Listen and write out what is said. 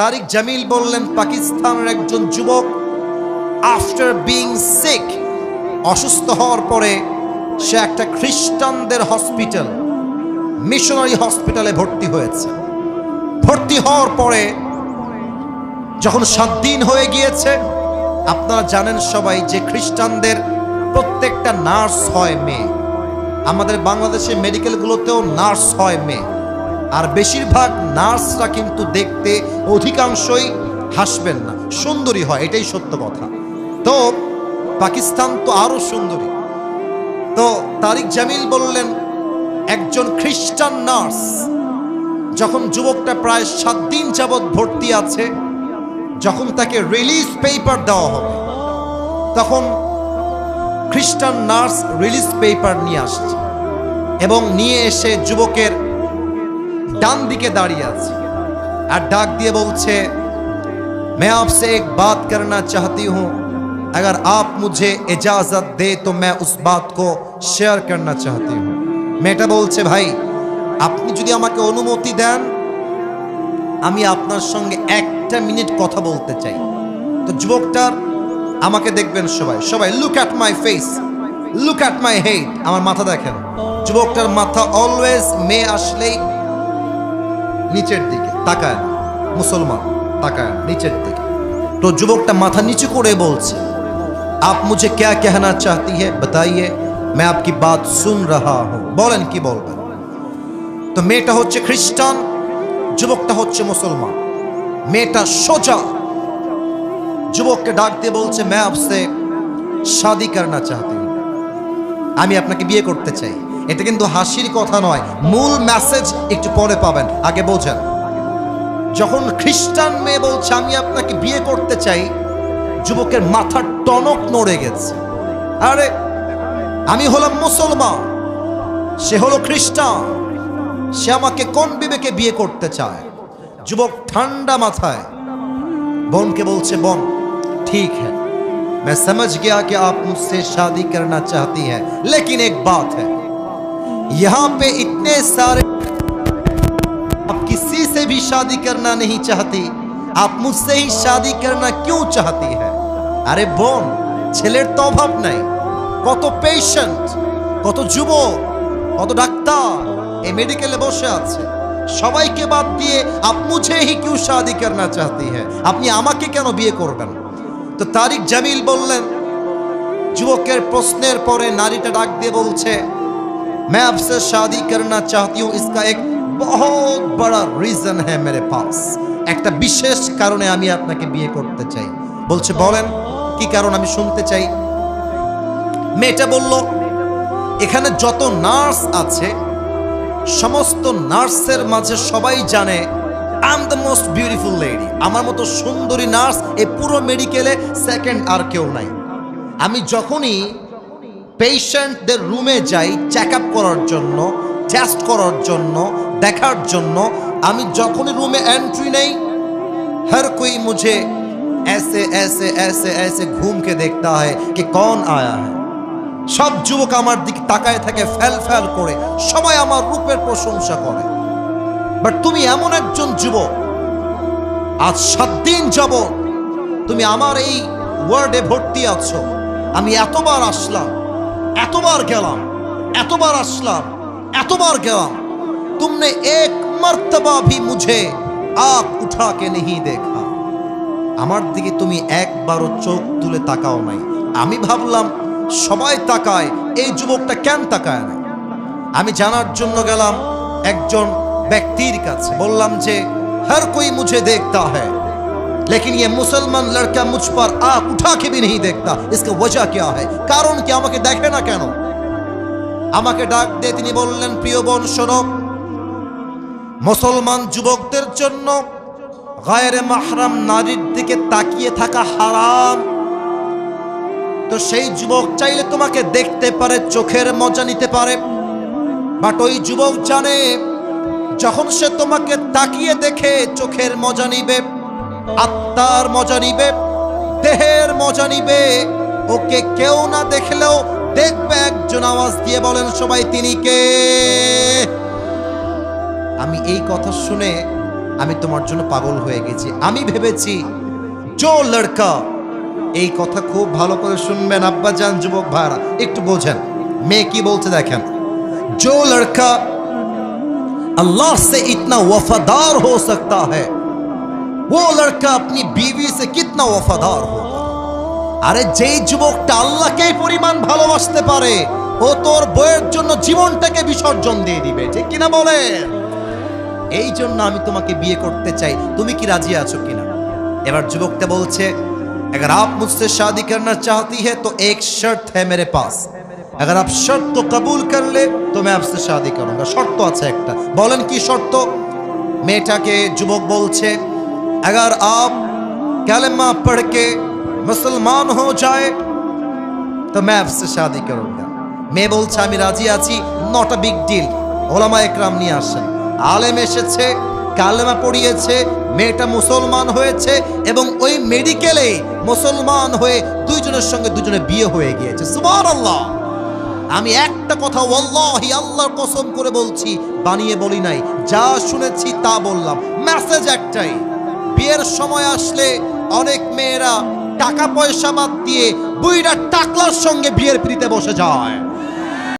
তারিক জামিল বললেন, পাকিস্তানের একজন যুবক আফটার বিং সিক অসুস্থ হওয়ার পরে সে একটা খ্রিস্টানদের হসপিটাল মিশনারি হসপিটালে ভর্তি হয়েছে। ভর্তি হওয়ার পরে যখন সাত দিন হয়ে গিয়েছে, আপনারা জানেন সবাই যে খ্রিস্টানদের প্রত্যেকটা নার্স হয় মেয়ে। আমাদের বাংলাদেশে মেডিকেলগুলোতেও নার্স হয় মেয়ে। আর বেশিরভাগ নার্সরা কিন্তু দেখতে অধিকাংশই হাসবেন না। সুন্দরী হয়, এটাই সত্য কথা। তো পাকিস্তান তো আরও সুন্দরী। তো তারিক জামিল বললেন, একজন খ্রিস্টান নার্স যখন যুবকটা প্রায় সাত দিন যাবৎ ভর্তি আছে, যখন তাকে রিলিজ পেপার দেওয়া হবে, তখন খ্রিস্টান নার্স রিলিজ পেপার নিয়ে আসছে এবং নিয়ে এসে যুবকের ডান দিকে দাঁড়িয়ে আছে আর ডাক দিয়ে বলছে मैं आपसे एक बात करना चाहती हूं अगर आप मुझे इजाजत दे तो मैं उस बात को শেয়ার करना चाहती हूं মেয়েটা বলছে ভাই আপনি যদি আমাকে অনুমতি দেন আমি আপনার সঙ্গে একটা মিনিট কথা বলতে চাই তো যুবকটার আমাকে দেখবেন সবাই সবাই look at my face look at my head আমার মাথা দেখেন যুবকটার মাথা অলওয়েজ মেয়ে আসলেই নিচের দিকে তাকায় না মুসলমান তাকায় না নিচের দিকে তো যুবকটা মাথা নিচু করে বলছে आप मुझे क्या कहना चाहती है बताइए मैं आपकी बात सुन रहा हूं বলেন কি বলবেন তো মেয়েটা হচ্ছে খ্রিস্টান যুবকটা হচ্ছে মুসলমান মেয়েটা সোজা যুবককে ডাক দিয়ে বলছে मैं आपसे शादी करना चाहती हूं আমি আপনাকে বিয়ে করতে চাই এটা কিন্তু হাসির কথা নয় মূল মেসেজ একটু পরে পাবেন আগে বোঝেন যখন খ্রিস্টান মেয়ে বলছে আমি আপনাকে বিয়ে করতে চাই যুবকের মাথার টনক নড়ে গেছে আরে আমি হলাম মুসলমান সে হলো খ্রিস্টান সে আমাকে কোন বিবেকে বিয়ে করতে চায় যুবক ঠান্ডা মাথায় বোনকে বলছে বোন ठीक है मैं समझ गया कि आप मुझसे शादी करना चाहती हैं लेकिन एक बात है यहाँ पे इतने सारे आप किसी से भी शादी करना नहीं चाहती आप मुझसे ही शादी करना क्यों चाहती है আরে বোন ছেলের তো অভাব নাই কত পেশেন্ট কত যুবক কত ডাক্তার এই মেডিকেলে বসে আছে সবাইকে বাদ দিয়ে আপ মুঝে হি কিউ শাদি করনা চাহতি হ্যাঁ আপনি আমাকে কেন বিয়ে করবেন তো তারিক জামিল বললেন যুবকের প্রশ্নের পরে নারীটা ডাক দিয়ে বলছে मैं आपसे शादी करना चाहती हूँ इसका एक बहुत बड़ा रीजन है मेरे पास একটা বিশেষ কারণে আমি আপনাকে বিয়ে করতে চাই বলছে বলেন কি কারণ আমি শুনতে চাই মেয়েটা বলল এখানে যত নার্স আছে সমস্ত নার্সের মাঝে সবাই জানে I am the most beautiful lady আমার মতো সুন্দরী নার্স এই পুরো মেডিকেলে সেকেন্ড আর কেউ নাই আমি যখনই পেশেন্টদের রুমে যাই চেক আপ করার জন্য টেস্ট করার জন্য দেখার জন্য আমি যখনই রুমে এন্ট্রি নেই हर कोई मुझे ऐसे ऐसे ऐसे ऐसे घूम के देखता है कि कौन आया है সব যুবক আমার দিকে তাকায় থাকে ফেল ফেল করে সবাই আমার রূপের প্রশংসা করে বাট তুমি এমন একজন যুবক আজ সাত দিন যাব তুমি আমার এই ওয়ার্ডে ভর্তি আছো আমি এতবার আসলাম এতবার গেলাম, এতবার আসলাম, এতবার গেলাম। তুমনে এক মর্তবা ভি মুঝে আপ উঠাকে নেহি দেখা। আমার দিকে তুমি একবারও চোখ তুলে তাকাও নাই। আমি ভাবলাম, সবাই তাকায়, এই যুবকটা কেন তাকায় না আমি জানার জন্য গেলাম একজন ব্যক্তির কাছে। বললাম যে, হর কই মুঝে দেখতা হ্যাঁ लेकिन ये मुसलमान लड़का मुझ पर आंख उठा के भी नहीं देखता इसका वजह क्या है কারণ কি আমাকে দেখে না কেন আমাকে ডাক দিয়ে তিনি বললেন প্রিয় বোন শোনো মুসলমান যুবকদের জন্য গায়ের মাহরাম নারীর দিকে তাকিয়ে থাকা হারাম তো সেই যুবক চাইলে তোমাকে দেখতে পারে চোখের মজা নিতে পারে বাট ওই যুবক জানে যখন সে তোমাকে তাকিয়ে দেখে চোখের মজা নিবে আত্মার মজা নিবে দেহের মজা নিবে ওকে কেউ না দেখলেও দেখবে একজন আওয়াজ দিয়ে বলেন সবাই তিনি কে আমি এই কথা শুনে আমি তোমার জন্য পাগল হয়ে গেছি আমি ভেবেছি জো লড়কা এই কথা খুব ভালো করে শুনবেন আব্বা যান যুবক ভাইরা একটু বোঝেন মেয়ে কি বলতে দেখেন जो लड़का अल्लाह से इतना वफादार हो सकता है वो लड़का अपनी बीवी से कितना वफादार होगा আরে যেই যুবকটা আল্লাহকেই পরিমাণ ভালোবাসতে পারে ও তোর বইয়ের জন্য জীবনটাকে বিসর্জন দিয়ে দিবে ঠিক কিনা বলে এই জন্য আমি তোমাকে বিয়ে করতে চাই তুমি কি রাজি আছো কিনা এবার যুবকটা বলছে अगर आप मुझसे शादी करना चाहती है तो एक शर्त है मेरे पास अगर आप शर्त को कबूल कर ले तो मैं आपसे शादी करूंगा শর্ত আছে একটা বলেন কি শর্ত মেয়েটাকে যুবক বলছে अगर आप कलमा पढ़ के मुसलमान हो जाए তো मैं आपसे शादी करूंगा মেয়ে বলছে আমি রাজি আছি নট আ বিগ ডিল ওলামা একরাম নিয়ে আসেন আলেম এসেছে কালেমা পড়িয়েছে মেয়েটা মুসলমান হয়েছে এবং ওই মেডিকেলে মুসলমান হয়ে দুইজনের সঙ্গে দুজনে বিয়ে হয়ে গিয়েছে সুবহানাল্লাহ আমি একটা কথা ওয়াল্লাহি আল্লাহর কসম করে বলছি বানিয়ে বলি নাই যা শুনেছি তা বললাম মেসেজ একটাই বিয়ের সময় আসলে অনেক মেয়েরা টাকা পয়সা বাদ দিয়ে বুইরা টাকলার সঙ্গে বিয়ের পিড়িতে বসে যায়।